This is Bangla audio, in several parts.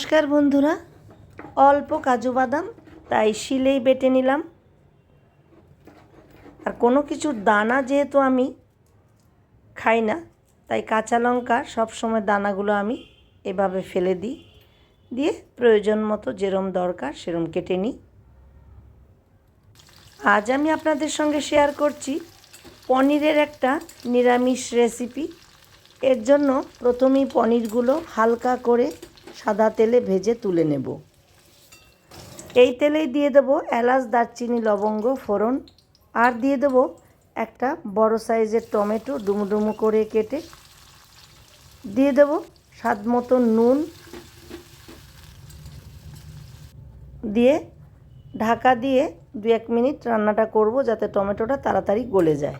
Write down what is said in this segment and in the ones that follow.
নমস্কার বন্ধুরা। অল্প কাজু বাদাম, তাই শিলেই বেটে নিলাম। আর কোনো কিছুর দানা যেহেতু আমি খাই না, তাই কাঁচা লঙ্কা সবসময় দানাগুলো আমি এভাবে ফেলে দিই। দিয়ে প্রয়োজন মতো যেরম দরকার সেরম কেটে নিই। আজ আমি আপনাদের সঙ্গে শেয়ার করছি পনিরের একটা নিরামিষ রেসিপি। এর জন্য প্রথমেই পনিরগুলো হালকা করে সাদা তেলে ভেজে তুলে নেব। এই তেলেই দিয়ে দেবো এলাচ, দারচিনি, লবঙ্গ, ফোড়ন। আর দিয়ে দেবো একটা বড় সাইজের টমেটো ডুমু ডুমু করে কেটে। দিয়ে দেবো স্বাদ মতো নুন। দিয়ে ঢাকা দিয়ে দু এক মিনিট রান্নাটা করব যাতে টমেটোটা তাড়াতাড়ি গলে যায়।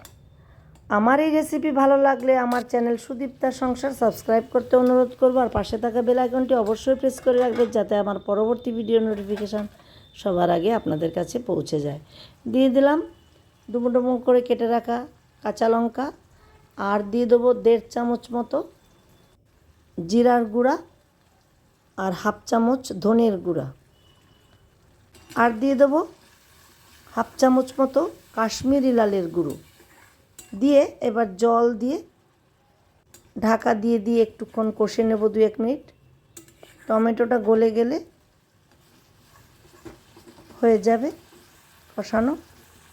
আমার এই রেসিপি ভালো লাগলে আমার চ্যানেল সুদীপ্তা সংসার সাবস্ক্রাইব করতে অনুরোধ করব, আর পাশে থাকা বেল আইকনটি অবশ্যই প্রেস করে রাখবেন যাতে আমার পরবর্তী ভিডিও নোটিফিকেশান সবার আগে আপনাদের কাছে পৌঁছে যায়। দিয়ে দিলাম ডুমো ডুমো করে কেটে রাখা কাঁচা লঙ্কা, আর দিয়ে দেবো দেড় চামচ মতো জিরার গুঁড়া আর হাফ চামচ ধনের গুঁড়া। আর দিয়ে দেবো হাফ চামচ মতো কাশ্মীরি লালের গুঁড়ো। দিয়ে এবার জল দিয়ে ঢাকা দিয়ে দিয়ে একটুক্ষণ কষে নেব দু এক মিনিট। টমেটোটা গলে গেলে হয়ে যাবে কষানো।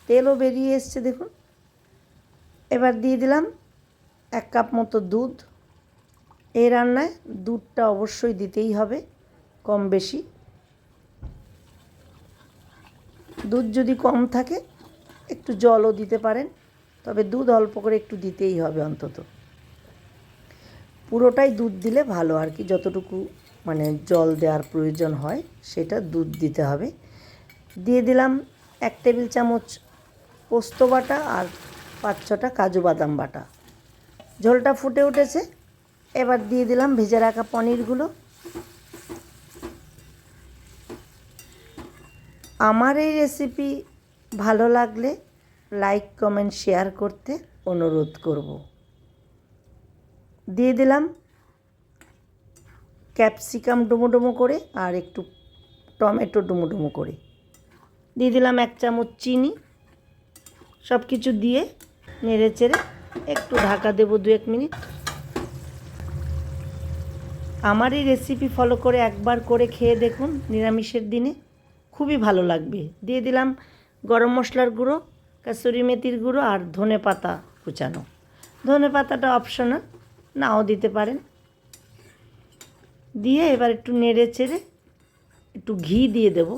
তেলও বেরিয়ে এসছে দেখুন। এবার দিয়ে দিলাম এক কাপ মতো দুধ। এই রান্নায় দুধটা অবশ্যই দিতেই হবে কম বেশি। দুধ যদি কম থাকে, একটু জলও দিতে পারেন। তবে দুধ অল্প করে একটু দিতেই হবে অন্তত। পুরোটাই দুধ দিলে ভালো আর কি, যতটুকু মানে জল দেওয়ার প্রয়োজন হয় সেটা দুধ দিতে হবে। দিয়ে দিলাম এক টেবিল চামচ পোস্ত বাটা আর পাঁচ ছটা কাজু বাদাম বাটা। ঝোলটা ফুটে উঠেছে, এবার দিয়ে দিলাম ভেজে রাখা পনিরগুলো। আমার এই রেসিপি ভালো লাগলে লাইক কমেন্ট শেয়ার করতে অনুরোধ করব। দিয়ে দিলাম ক্যাপসিকাম ডুমো ডুমো করে আর একটু টমেটো ডুমো ডুমো করে। দিয়ে দিলাম এক চামচ চিনি। সব কিছু দিয়ে নেড়ে চেড়ে একটু ঢাকা দেবো দু এক মিনিট। আমার এই রেসিপি ফলো করে একবার করে খেয়ে দেখুন নিরামিষের দিনে। খুবই ভালো লাগবে। দিয়ে দিলাম গরম মশলার গুঁড়ো। কাসুরি মেথির গুঁড়ো আর ধনে পাতা কুচানো। ধনে পাতাটা অপশনাল নাও দিতে পারেন। দিয়ে এবার একটু নেড়ে চেড়ে একটু ঘি দিয়ে দেব।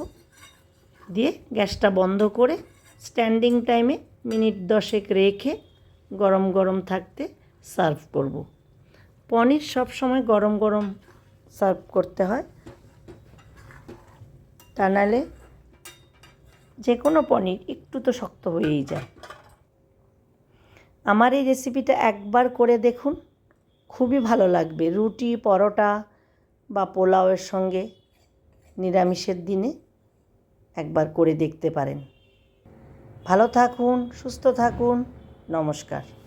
দিয়ে গ্যাসটা বন্ধ করে স্ট্যান্ডিং টাইমে মিনিট দশেক রেখে গরম গরম থাকতে সার্ভ করব। পনির সব সময় গরম গরম সার্ভ করতে হয়। তা নাহলে যে কোনো পনির একটু তো শক্ত হয়েই যায়। আমার এই রেসিপিটা একবার করে দেখুন, খুবই ভালো লাগবে। রুটি, পরোটা বা পোলাওয়ের সঙ্গে নিরামিষের দিনে একবার করে দেখতে পারেন। ভালো থাকুন, সুস্থ থাকুন, নমস্কার।